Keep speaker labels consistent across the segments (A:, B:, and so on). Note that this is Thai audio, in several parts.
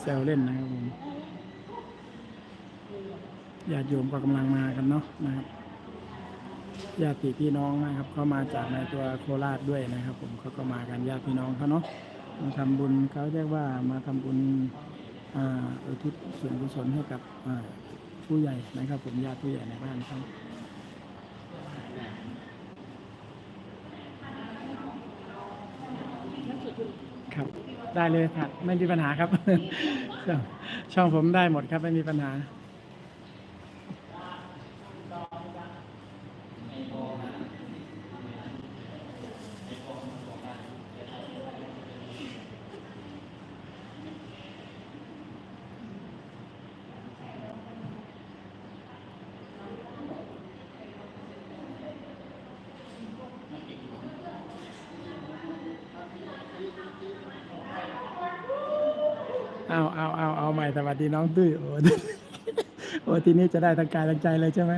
A: แซวเล่นนะครับผมญาติโยมก็กำลังมากันเนาะนะครับญาติพี่น้องนะครับเขามาจากในตัวโคราชด้วยนะครับ ผมเขาก็มากันญาติพี่น้องเขาเนาะมาทำบุญเขาเรียกว่ามาทำบุญอ่าอุทิศส่วนกุศลให้กับผู้ใหญ่นะครับ ผมญาติผู้ใหญ่ในบ้านเขาครับ ได้เลยครับไม่มีปัญหาครับช่องช่องผมได้หมดครับไม่มีปัญหา เอาเอาเอาเอาใหม่สวัสดีน้องตุ้ยโอ้โอ้ทีนี้จะได้ทั้งกายทั้งใจเลยใช่ไหม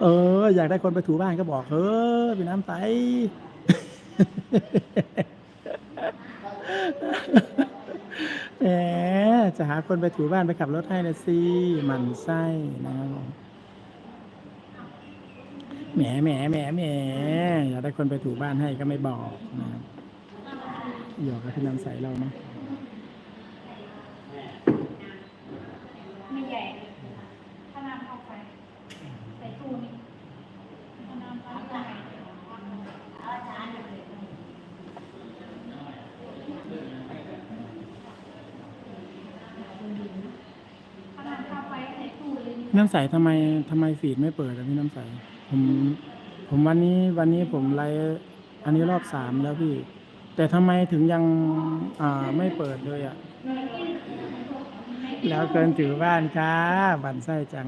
A: เออ อยากได้คนไปถูบ้านก็บอกเออพี่น้ำใสแหมจะหาคนไปถูบ้านไปขับรถให้นะสิหมันไส้นะครับผมแหมแหมแหมแหมอยากได้คนไปถูบ้านให้ก็ไม่บอกนะครับหยอกกับพี่น้ำใสเราเนาะ
B: ไม่ใหญ่ถ้าน้ำเข้าไปใส่ตู้นี่ถ้าน้ำเข้าไปเอาจานเลยถ้า น้ำใส
A: ทำไมทำไมฟีดไม่เปิดอะพี่น้ำใส ผม ผมวันนี้วันนี้ผมไลฟ์อันนี้รอบสามแล้วพี่ แต่ทำไมถึงยังอ่าไม่เปิดเลยอะแล้วเกินถือบ้านค่ะบันไส้จัง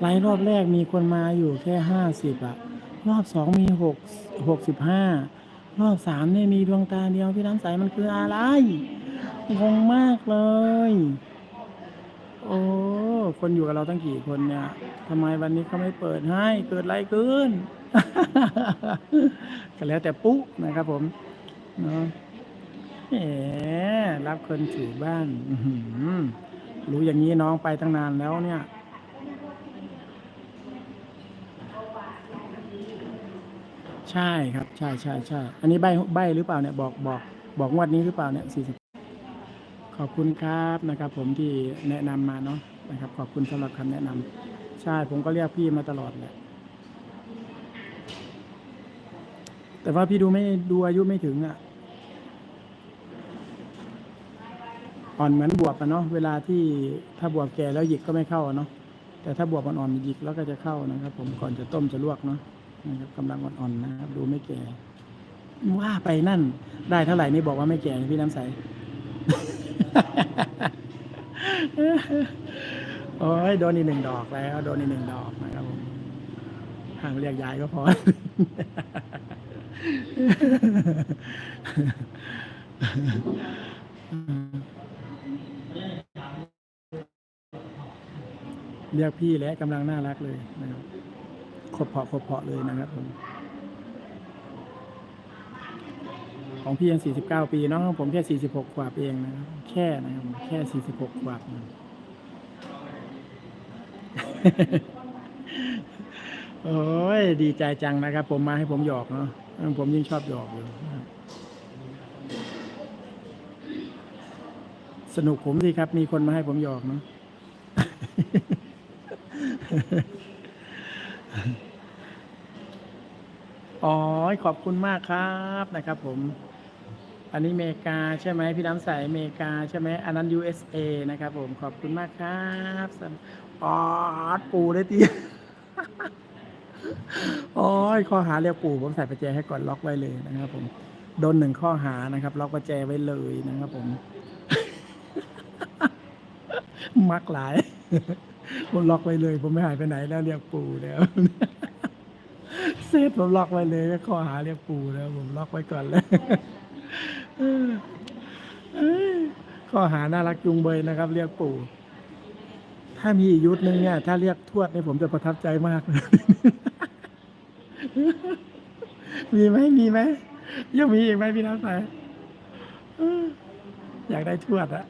A: ไลฟ์รอบแรกมีคนมาอยู่แค่ห้าสิบอะรอบสองมีหกหกสิบห้า รอบสามเนี่ยมีดวงตาเดียวพี่น้ำใสมันคืออะไรงงมากเลย โอ้คนอยู่กับเราตั้งกี่คนเนี่ยทำไมวันนี้เขาไม่เปิดให้เกิดอะไรขึ้นก็แล้วแต่ปุ๊นะครับผมเนาะแหมรับคนถูบ้านรู้อย่างนี้น้องไปตั้งนานแล้วเนี่ย ใช่ครับ ใช่ใช่ใช่อันนี้ใบใบหรือเปล่าเนี่ยบอกบอกบอกงวดนี้หรือเปล่าเนี่ยสี่สิบขอบคุณครับนะครับ ผมที่แนะนำมาเนาะนะครับ ขอบคุณสำหรับคำแนะนำใช่ผมก็เรียกพี่มาตลอดแหละแต่ว่าพี่ดูไม่ดูอายุไม่ถึงอะอ่อนเหมือนบวบอะเนาะเวลาที่ถ้าบวบแก่แล้วหยิกก็ไม่เข้าเนาะแต่ถ้าบวบอ่อนๆหยิกแล้วก็จะเข้านะครับ ผมก่อนจะต้มจะลวกเนาะ นะครับกำลังอ่อนๆนะครับ ดูไม่แก่ ว่าไปนั่น ได้เท่าไหร่นี่บอกว่าไม่แก่พี่น้ำใสโอ้ยโดนอีกหนึ่งดอกแล้ว โดนอีกหนึ่งดอกนะครับผมห่างเรียกยายก็พอเรียกพี่แล้วกำลังน่ารักเลยนะครับ ขบเพาะขบเพาะเลยนะครับผมของพี่ยัง 49 ปีเนาะผมแค่ 46 กว่าเองนะครับแค่นะครับแค่ 46 กว่านะโอ้ยดีใจจังนะครับ ผมมาให้ผมหยอกเนาะผมยิ่งชอบหยอกอยู่สนุกผมสิครับ มีคนมาให้ผมหยอกเนาะ อ๋อ ขอบคุณมากครับนะครับผม อันนี้เมกาใช่ไหมพี่น้ำใสเมกาใช่ไหมอันนั้น USA นะครับผมขอบคุณมากครับอ๋อปูได้ตีอ้ยข้อหาเรียกปู่ผมใส่ประแจให้ก่อนล็อกไว้เลยนะครับ ผมโดนหนึ่งข้อหานะครับ ล็อกประแจไว้เลยนะครับผม มักหลาย ผมล็อกไว้เลย ผมไม่หายไปไหนแล้วเรียกปู่แล้วเซฟผมล็อกไว้เลยข้อหาเรียกปู่แล้ว ผมล็อกไว้ก่อนเลยเออเอ้ยข้อหาน่ารักจุงเบยนะครับ เรียกปู่ ถ้ามีอีกยุทธนึงเนี่ย ถ้าเรียกทวดเนี่ยผมจะประทับใจมาก มีไหมมีไหมยังมีอีกไหมพี่น้ำใสอยากอยากได้ชวดอะ